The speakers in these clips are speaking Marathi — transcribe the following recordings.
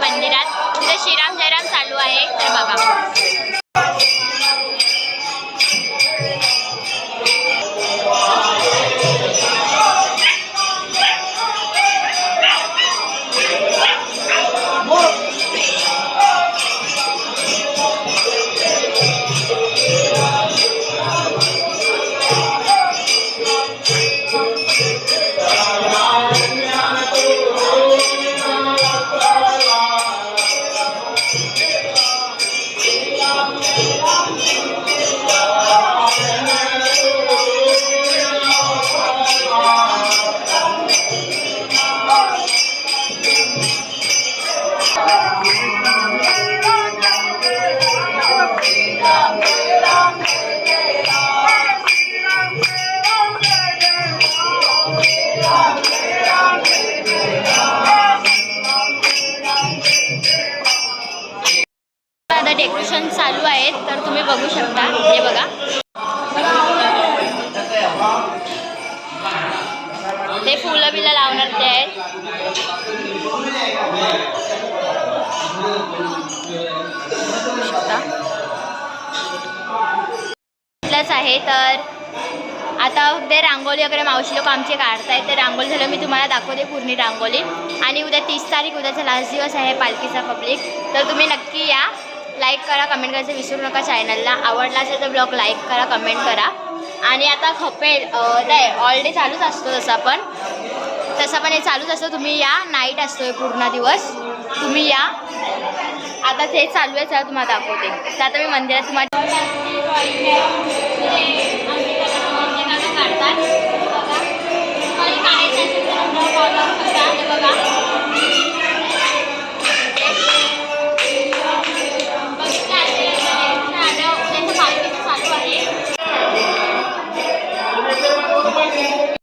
मंदिरात. तिथं श्रीराम जयराम चालू आहे. तर बघा. आहेत तर तुम्ही बघू शकता. हे बघा. ते फुलं बिलं लावणार ते आहेत. इथलंच आहे तर आता ते रांगोळी वगैरे मावशी लोक आमचे काढतायत. तर रांगोळी झालं मी तुम्हाला दाखवते पूर्ण रांगोळी. आणि उद्या तीस तारीख उद्याचा लास्ट दिवस आहे पालखीचा पब्लिक तर तुम्ही नक्की या. लाईक करा कमेंट करायचं विसरू नका चॅनलला. आवडला असेल तर ब्लॉग लाईक करा कमेंट करा. आणि आता खपेल नाही ऑलरेडी चालूच असतो तसा पण. तसं पण हे चालूच असतं. तुम्ही या नाईट असतो आहे पूर्ण दिवस. तुम्ही या. आता ते चालू आहे चला तुम्हाला दाखवते. तर आता मी मंदिरात तुम्हाला श्रीराम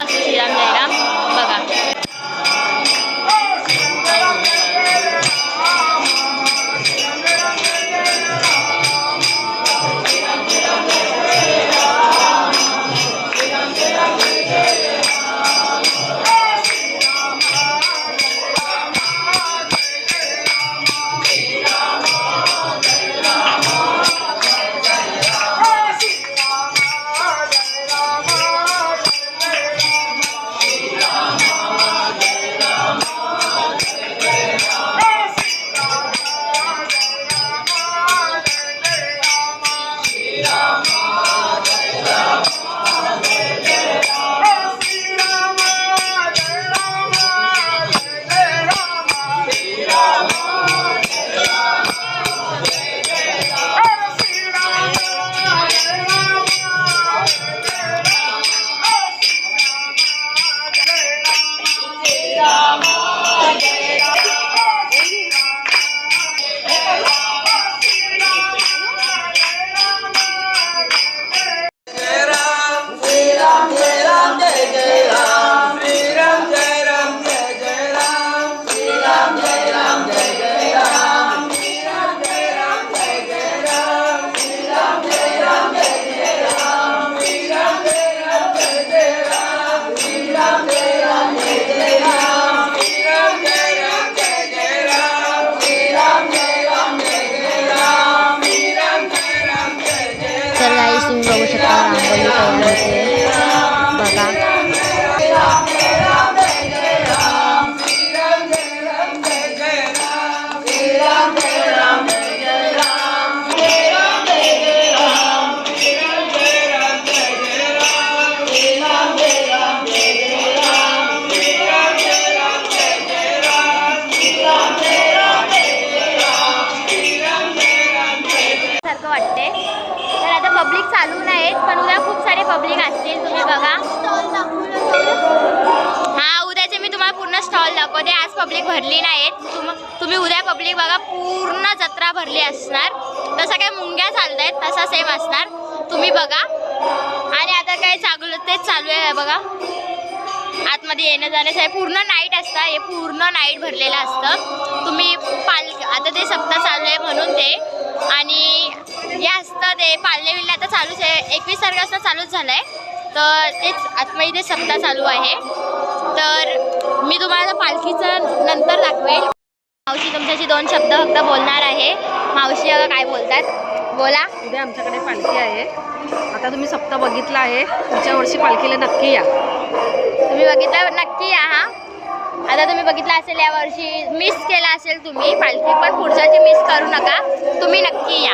शकता रांगोळी तयार बघा. सारखं वाटते पब्लिक चालू नाहीत पण उद्या खूप सारे पब्लिक असतील तुम्ही बघा. हा उद्याचे मी तुम्हाला पूर्ण स्टॉल दाखवते. आज पब्लिक भरली नाहीत. तुम तुम्ही उद्या पब्लिक बघा पूर्ण जत्रा भरली असणार. तसं काय मुंग्या चालत आहेत तसा सेम असणार. तुम्ही बघा. आणि आता काय चांगलं तेच चालू आहे बघा. आतमध्ये येणं जाण्याचं आहे. पूर्ण नाईट असतं हे पूर्ण नाईट भरलेलं असतं. तुम्ही पाल आता ते सप्ताह चालू आहे म्हणून ते. आणि हे असतं ते पालणे विल्ले आता चालूच आहे. एकवीस तारखेपासून चालूच झालं आहे तर तेच आत्महत्या ते सप्ताह चालू आहे. तर मी तुम्हाला पालखीचं नंतर दाखवेल. मावशी तुमच्याशी दोन शब्द फक्त बोलणार आहे. मावशी अगं काय बोलतात? बोला. उद्या आमच्याकडे पालखी आहे. आता तुम्ही सप्ताह बघितला आहे. पुढच्या वर्षी पालखीला नक्की या. तुम्ही बघितलं नक्की या हा. बघितलं असेल या वर्षी मिस केला असेल तुम्ही पालखी पण पुढच्याची मिस करू नका. तुम्ही नक्की या.